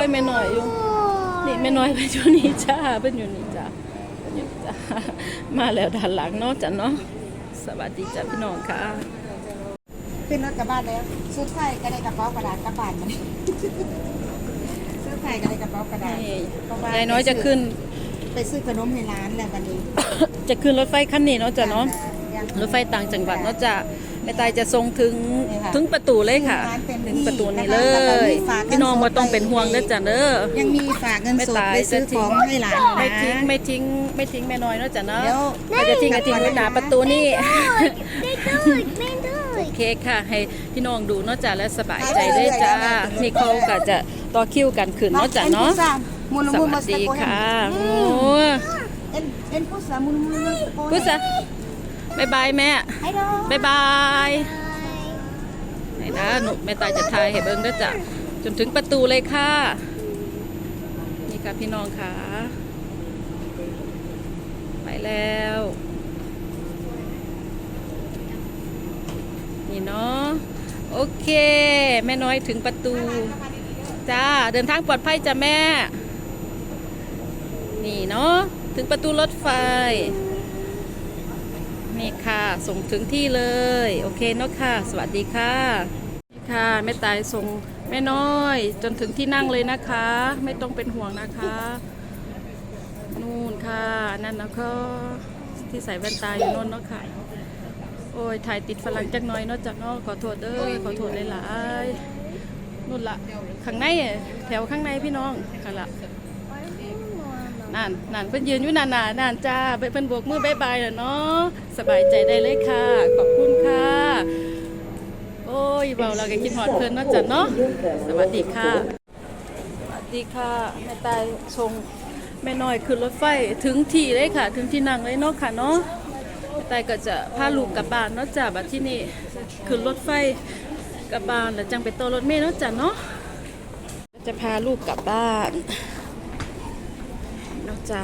อยแม่น้อยอยู่ นี่แม่น้อยไปอยู่นี่จ้าเป็นอยู่นี่จ้าเป็นอยู่นี่จ้ามาแล้วด้านหลังเนาะจ้ะเนาะสวัสดีจ้าพี่น้องค่ะ ขึ้นรถกลับบ้านแล้วซื้อไข่ก็ได้กระเป๋ากระดาษกลับบ้านมานี่ซื้อไข่ก็ได้กระเป๋ากระดาษนี่เพราะว่ายายน้อยจะขึ้น ไปซื้อขนมในร้านแล้ววันนี้จะขึ้นรถไฟคันนี้เนาะจ้ะเนาะยังรถไฟต่างจังหวัดเนาะจ้ะ แม่ตายจะส่งถึงนี่ค่ะถึงประตูเลยค่ะร้านเต็มที่ถึงประตูนี้นะคะเลแล้วก็ย มีฝากเงินพี่น้องสดบ่ต้องเป็นห่วงไปเด้อจ้ะเด้อ ยังมีฝากเงินไม่สดตายไปซื้อจะทิ้ของงให้หลานไม่นะทิ้งไม่ทิ้งไม่ทิ้งแม่น้อยเนาะจ้ะเนาะเดี๋ยว ไม่จะทิ้งก็ทิ้งไว้หน้าประตูนี่ ไม่ได้ไม่ได้โอเคค่ะ ให้พี่น้องดูเนาะจ้ะและสบายใจด้วยจ้านี่เขาก็จะต่อคิวกันขึ้นเนาะจ้ะเนาะมุนสมุนวัมาสสดีโกค่ะโอ้ เอ็นเอ็นพุสามุนมุนมาสโกพุทธะ บายบายแม่ไอ้ดอบายบายไหนนะหนูแม่ตายจะทายให้เบิ้งเด้อจ้ะจนถึงประตูเลยค่ะ นี่ค่ะพี่น้องค่ะ ไปแล้ว นี่เนาะโอเค แม่น้อยถึงประตู จ้า เดินทางปลอดภัยจ้ะแม่ นี่เนาะถึงประตูรถไฟ นี่ค่ะ ส่งถึงที่เลย โอเคเนาะค่ะ สวัสดีค่ะ นี่ค่ะแม่ตายส่งแม่น้อย จนถึงที่นั่งเลยนะคะ ไม่ต้องเป็นห่วงนะคะ นู่นค่ะ นั่นนะก็ที่ใส่แว่นตาอยู่โน่นเนาะค่ะ โอ้ย ถ่ายติดฝรั่งจักหน่อยเนาะจักเนาะขอโทษเด้อขอโทษหลายๆนู่นละข้างใน แถวข้างในพี่น้องค่ะละ นั่นนั่นเพิ่นยืนอยู่นานๆนั่นจ้าเพิ่นโบกมือบายบายแล้วเนาะสบายใจได้เลยค่ะ ขอบคุณค่ะ โอ้ยเบาเราก็คิดฮอดเพิ่นเนาะจ้ะเนาะสวัสดีค่ะสวัสดีค่ะแม่ตายชงแม่น้อยขึ้นรถไฟถึงที่เลยค่ะ ถึงที่นั่งเลยเนาะค่ะเนาะแต่ก็จะพาลูกกลับบ้านเนาะจ้ะบัดที่นี่ขึ้นรถไฟกลับบ้านแล้วจังไปต่อรถเมล์เนาะจ้ะเนาะจะพาลูกกลับบ้านเนาะ จ้ะ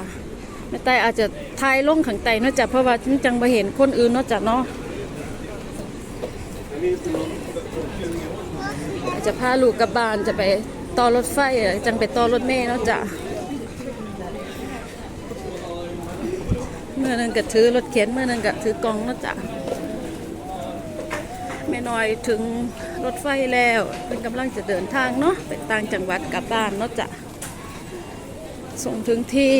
แม่ไตอาจจะทายลงขังไตเนาะจ้ะเพราะว่าจังไปเห็นคนอื่นเนาะจ้ะเนาะอาจจะพาลูกกลับบ้านจะไปต่อรถไฟอจังไปต่อรถเมล์เนาะจ้ะเมื่อนึงก็ถือรถเข็นเมื่อนึงก็ถือกล่องเนาะจ้ะแม่น้อยถึงรถไฟแล้วเป็นกำลังจะเดินทางเนาะไปต่างจังหวัดกลับบ้านเนาะจ้ะ ส่งถึงที่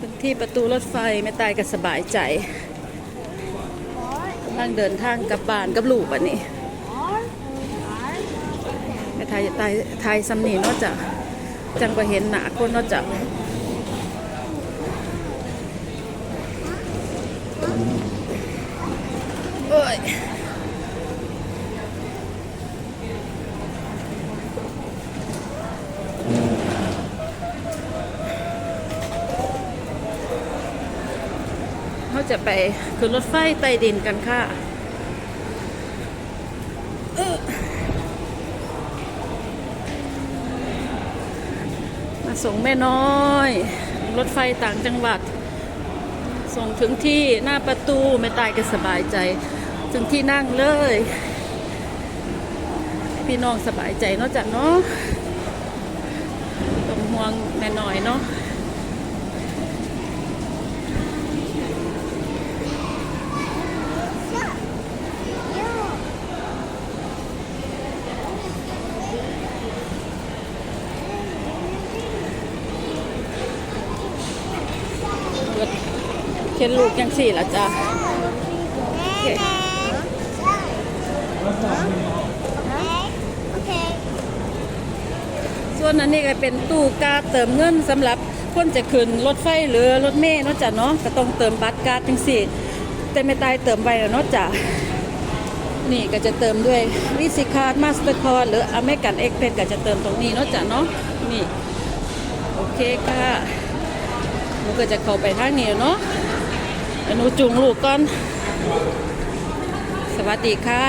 ถึงที่ประตูรถไฟแม่ตายก็สบายใจกำลังเดินทางกลับบ้านกับลูกบัดนี้แม่ทายจะตายทายซ้ำนีนาะจ้ะจังไปเห็นหนาคนนาะจ้ะโอ้ย จะไปขึ้นรถไฟใต้ดินกันค่ะมาส่งแม่น้อย รถไฟต่างจังหวัด ส่งถึงที่หน้าประตูไม่ตายก็สบายใจ ถึงที่นั่งเลย พี่น้องสบายใจนาะจ้ะเนาะต้องห่วงแม่น้อยเนาะ เข็นลูกยังสี่ละจ้ะโอเคโอเคส่วนอันนี้ก็เป็นตู้การ์ดเติมเงินสำหรับคนจะขึ้นรถไฟหรือรถเมล์เนาะจ้ะเนาะก็ต้องเติมบัตรการ์ดจังสี่แต่ไม่ตายเติมไว้แล้วเนาะจ้ะนี่ก็จะเติมด้วยวิสิคาร์ดมาสเตอร์คอร์หรืออเมริกันเอ็กเพสก็จะเติมตรงนี้เนาะจ้ะเนาะนี่โอเคค่ะหนูก็จะเข้าไปทางนี้เนาะเดี๋ยว หนูจูงลูกก่อน สวัสดีค่ะ